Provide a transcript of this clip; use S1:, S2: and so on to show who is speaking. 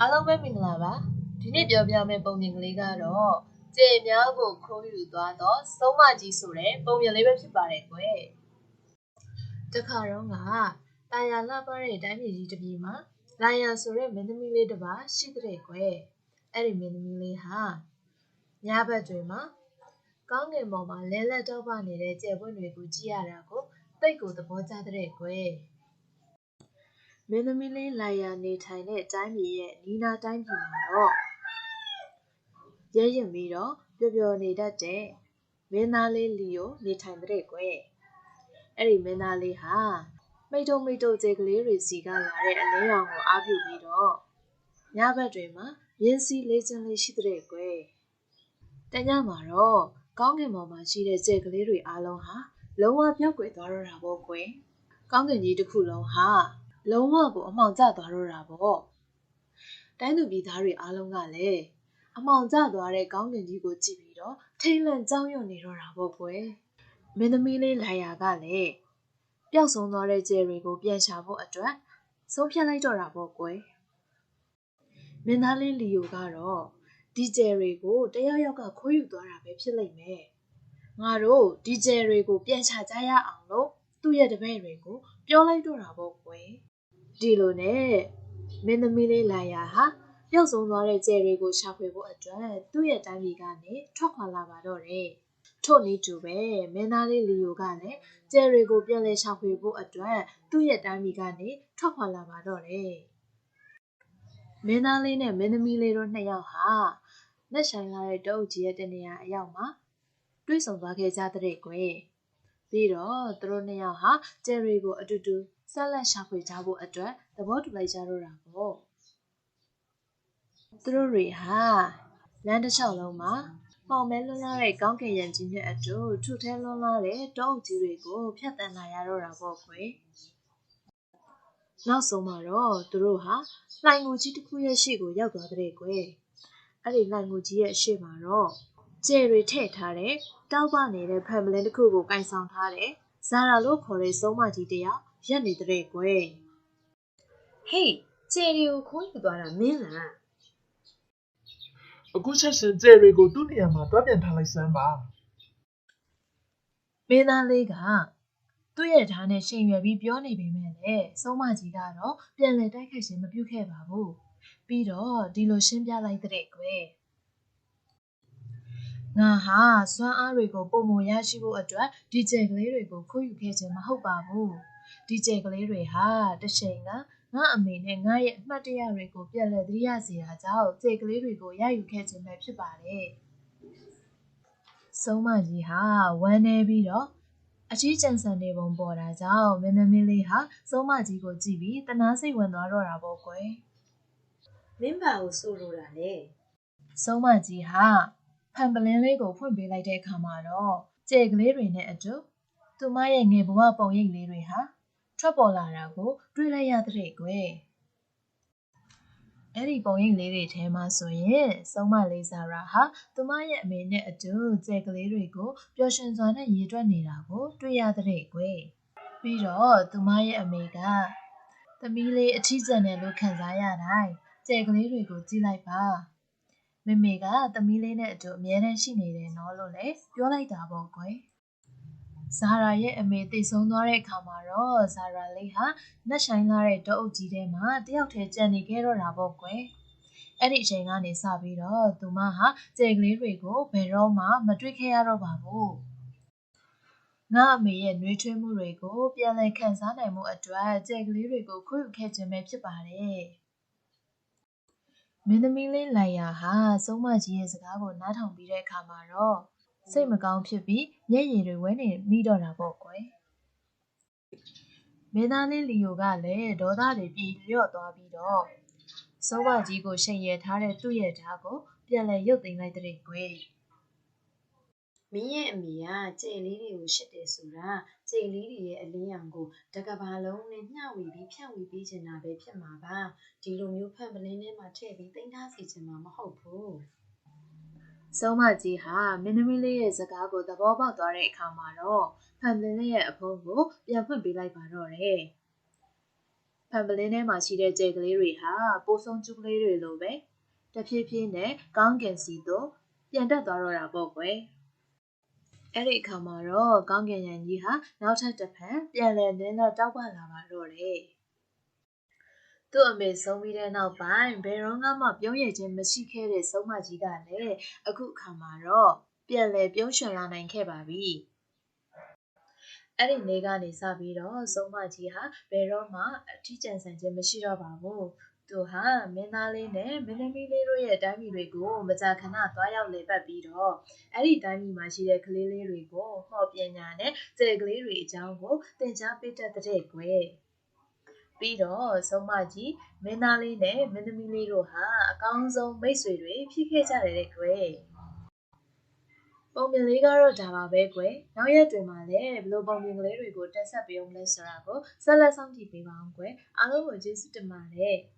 S1: အားလုံးပဲမင်္ဂလာပါဒီနေ့ပြောပြမယ့်ပုံပြင်ကလေးကတော့ကျေများကိုခိုးယူသွားတော့စုံးမကြီးဆိုတဲ့ပုံပြင်လေးပဲဖြစ်ပါတယ်ကွယ်တခါတော့ကတာယာလှပတဲ့တိုင်းပြည်ကြီးတစ်ပြည်မှာလာယာဆိုတဲ့မင်းသမီးလေးတစ်ပါးရှိတဲ့ကွယ်အဲ့ဒီမင်းသမီးလေးဟာညဘက်တွေမှာကောင်းကင်ပေါ်မှာလဲလက်တော့ပနေတဲ့ကျယ်ပွင့်တွေကိုကြည့်ရတာကိုတိတ်ကိုသဘောကျတဲ့ကွယ် မင်းသမီးလေးလာယာနေထိုင်တဲ့တိုင်းပြည်ရဲ့နီးနားတိုင်းပြည်မှာတော့ရဲရင်ပြီးတော့ပျော်ပျော်နေတတ်တဲ့မင်းသားလေးလီယိုနေထိုင်တဲ့ကွယ်အဲ့ဒီမင်းသားလေးဟာမိတုံမိတုံကျေကလေးတွေစီကလာတဲ့အလဲရောင်ကိုအားပြုပြီးတော့ညဘက်တွေမှာရင်းစီလေးချင်းလေးရှိတဲ့ကွယ်တညမှာတော့ကောင်းကင်ပေါ်မှာရှိတဲ့ကျေကလေးတွေအားလုံးဟာလုံးဝပြောက်ကွယ်သွားတော့တာပေါ့ကွယ်ကောင်းကင်ကြီးတစ်ခုလုံးဟာ လုံးဝကိုအမှောင်ကျသွားတော့တာပေါ့တိုင်းသူပြည်သားတွေအားလုံးကလည်းအမှောင်ကျသွားတဲ့ကောင်းကင်ကြီးကိုကြည့်ပြီးတော့ထိတ်လန့်ကြောက်ရွံ့နေတော့တာပေါ့ကွယ်မင်းသမီးလေးလာယာကလည်းပျောက်ဆုံးသွားတဲ့ကျယ်တွေကိုပြန်ရှာဖို့အတွက်ဆုံးဖြတ်လိုက်တော့တာပေါ့ကွယ်မင်းသားလေးလီယိုကတော့ဒီကျယ်တွေကိုတယောက်ယောက်ကခိုးယူသွားတာပဲဖြစ်လိမ့်မယ်ငါတို့ဒီကျယ်တွေကိုပြန်ချကြရအောင်လို့သူ့ရဲ့တပည့်တွေကိုပြောလိုက်တော့တာပေါ့ကွယ် ဒီလိုနဲ့မင်းသမီးလေးလာယာဟာပျောက်ဆုံးသွားတဲ့ကျယ်တွေကိုရှာဖွေဖို့အတွက်သူ့ရဲ့တိုင်းပြည်ကနေထွက်ခွာလာပါတော့တယ်ထို့နည်းတူပဲမင်းသားလေးလီယိုကလည်းကျယ်တွေကိုပြန်လည်ရှာဖွေဖို့အတွက်သူ့ရဲ့တိုင်းပြည်ကနေထွက်ခွာလာပါတော့တယ်မင်းသားလေးနဲ့မင်းသမီးလေးတို့နှစ်ယောက်ဟာလက်ဆိုင်လာတဲ့တုပ်ကြီးရဲ့တနေရာအရောက်မှာတွေ့ဆုံသွားခဲ့ကြတဲ့ကွယ်ပြီးတော့သူတို့နှစ်ယောက်ဟာကျယ်ရီကိုအတူတူ ဆက်လက်ရှာဖွေကြဖို့အတွက်သဘောတူလိုက်ကြတော့တာပေါ့သူတို့တွေဟာလမ်းတစ်လျှောက်လုံးမှာမောင်မဲလွန်းလာတဲ့ကောင်းကင်ရံကြီးနဲ့အတူထုထဲလွန်းလာတဲ့တောအုပ်ကြီးတွေကိုဖျက်တမ်းလာရတော့တာပေါ့ကွယ်နောက်ဆုံးမှာတော့သူတို့ဟာလှိုင်ငူကြီးတစ်ခုရဲ့ရှေ့ကိုရောက်သွားတဲ့ကွယ်အဲ့ဒီလှိုင်ငူကြီးရဲ့ရှေ့မှာတော့ကျယ်တွေထည့်ထားတဲ့တောက်ပနေတဲ့ဖန်မလင်းတစ်ခုကိုကင်ဆောင်ထားတဲ့ဇာရာလို့ခေါ်တဲ့စုံမကြီးတယောက် ရက်နေတဲ့ကွယ်
S2: ဟေးကျယ်တွေကိုခိုးယူသွားတာမင်းလား
S3: အခုချက်ရှင်ကျဲတွေကိုသူ့နေရာမှာတွားပြန်ထားလိုက်စမ်းပါ
S1: မင်းသားလေးကသူ့ရဲ့ဓာတ်နဲ့ရှင်ရွယ်ပြီးပြောနေပေမဲ့လည်းစုံမကြီးကတော့ပြန်လည်တိုက်ခိုက်ခြင်းမပြုခဲ့ပါဘူးပြီးတော့ဒီလိုရှင်းပြလိုက်တဲ့ကွယ်ငါဟာစွမ်းအားတွေကိုပုံမရရှိဖို့အတွက်ဒီကျယ်ကလေးတွေကိုခိုးယူခဲ့ခြင်းမဟုတ်ပါဘူး ဒီကျယ်ကလေးတွေဟာတစ်ချိန်ကငါအမေနဲ့ငါရဲ့အမှတ်တရတွေကိုပြန်လည်သတိရစေတာကြောင့်ကျယ်ကလေးတွေကိုရယူခဲ့ခြင်းပဲဖြစ်ပါတယ်ဆုံးမကြီးဟာဝမ်းနေပြီးတော့အချီးကျန်ဆန်နေပုံပေါ်တာကြောင့်မင်းသမီးလေးဟာဆုံးမကြီးကိုကြည့်ပြီးတနာစိတ်ဝင်သွားတော့တာပေါ့ကွယ်
S2: မင်းပါကိုစိုးလို့တာလေ
S1: ဆုံးမကြီးဟာဖန်ပလင်းလေးကိုဖွင့်ပေးလိုက်တဲ့အခါမှာတော့ကြဲကလေးတွေနဲ့အတူသူမရဲ့ငယ်ဘဝပုံရိပ်လေးတွေဟာ ထွက်ပေါ်လာတာကို တွေ့လိုက်ရတဲ့ကွယ်အဲ့ဒီပုံရိပ်လေးတွေထဲမှာဆိုရင်ဆုံးမလေးစာရာဟာသူမရဲ့အမေနဲ့အတူကြဲကလေးတွေကိုပျော်ရွှင်စွာနဲ့ရေတွက်နေတာကို တွေ့ရတဲ့ကွယ်ပြီးတော့သူမရဲ့အမေကသမီးလေးအထီးကျန်တယ်လို့ခံစားရတိုင်းကြဲကလေးတွေကိုကြည့်လိုက်ပါမေမေကသမီးလေးနဲ့အတူအမြဲတမ်းရှိနေတယ်နော်လို့လည်းပြောလိုက်တာပေါ့ကွယ် ဇာရာရဲ့အမေသိဆုံးသွားတဲ့အခါမှာတော့ဇာရာလေးဟာနှက်ဆိုင်လာတဲ့တောအုပ်ကြီးထဲမှာတယောက်တည်းကြံနေခဲ့တော့တာပေါ့ကွယ်အဲ့ဒီအချိန်ကနေစပြီးတော့သူမဟာကြယ်ကလေးတွေကိုဘယ်တော့မှမတွေ့ခဲ့ရတော့ပါဘူးငါအမေရဲ့နှွေးထွေးမှုတွေကို ပြန်လည်ခန်းစားနိုင်မှုအတွက်ကြယ်ကလေးတွေကိုခွင့်ယူခဲ့ခြင်းပဲဖြစ်ပါတယ်မင်းသမီးလေးလိုက်ယာဟာစုံမကြီးရဲ့စကားကိုနားထောင်ပြီးတဲ့အခါမှာတော့ စိတ်မကောင်းဖြစ်ပြီးမျက်ရည်တွေဝဲနေမိတော့တာပေါ့ကွယ်မင်းသားလေးလီယိုကလည်းဒေါသတွေပြေလျော့သွားပြီးတော့စုံမကြီးကိုရှိန်ရထားတဲ့သူ့ရဲ့ဓာတ်ကိုပြန်လည်ရုပ်သိမ်းလိုက်တဲ့ကွယ်
S2: မင်းရဲ့အမေကကျယ်လေးတွေကိုရှစ်တယ်ဆိုတာကျယ်လေးတွေရဲ့အလင်းရောင်ကိုတကဘာလုံးနဲ့မျှဝေပြီးဖြန့်ဝေပေးချင်တာပဲဖြစ်မှာပါဒီလိုမျိုးဖန်ပလင်းထဲမှာထည့်ပြီးတင်ထားစီချင်မှာမဟုတ်ဘူး
S1: စုံမကြီးဟာမင်းသမီးလေးရဲ့စကားကိုသဘောပေါက်သွားတဲ့အခါမှာတော့ဖန်ပလင်းလေးရဲ့အဖုံးကိုပြန်ဖွင့်ပေးလိုက်ပါတော့တယ်ဖန်ပလင်းထဲမှာရှိတဲ့ကြဲကလေးတွေဟာပိုးဆုံးကျူးကလေးတွေလိုပဲတဖြည်းဖြည်းနဲ့ကောင်းကင်စီသို့ပြန်တက်သွားတော့တာပေါ့ကွယ်အဲ့ဒီအခါမှာတော့ကောင်းကင်ယံကြီးဟာနောက်ထပ်တစ်ဖန်ပြန်လည်လင်းတော့တောက်ပလာပါတော့တယ် သူ့အမေဆုံးပြီးတဲ့နောက်ပိုင်းဘယ်တော့မှပြုံးရခြင်းမရှိခဲ့တဲ့ဆုံးမကြီးကလည်းအခုအခါမှာတော့ပြန်လည်ပြုံးရွှင်လာနိုင်ခဲ့ပါပြီ။အဲ့ဒီနေ့ကနေစပြီးတော့ဆုံးမကြီးဟာဘယ်တော့မှအထီးကျန်ဆန်ခြင်းမရှိတော့ပါဘူး။သူဟာမင်းသားလေးနဲ့မင်းသမီးလေးတို့ရဲ့တိုင်းပြည်တွေကိုမကြာခဏသွားရောက်လည်ပတ်ပြီးတော့အဲ့ဒီတိုင်းပြည်မှာရှိတဲ့ကလေးလေးတွေကိုဟောပညာနဲ့ကျယ်ကလေးတွေအကြောင်းကိုသင်ကြားပေးတတ်တဲ့ကွယ်။ ပြီးတော့ဆုံးမကြီးမင်းသားလေးနဲ့မင်းသမီးလေးတို့ဟာအကောင်းဆုံးမိတ်ဆွေတွေဖြစ်ခဲ့ကြတယ်တဲ့ကွယ်။ပုံပြင်လေးကတော့ဒါပါပဲကွယ်။နောက်ရက်တွေမှာလည်းဘယ်လိုပုံပြင်ကလေးတွေကိုတက်ဆက်ပေးအောင်လဲဆိုတာကိုဆက်လက်စောင့်ကြည့်ပေးပါအောင်ကွယ်။အားလုံးကိုကျေးဇူးတင်ပါတယ်။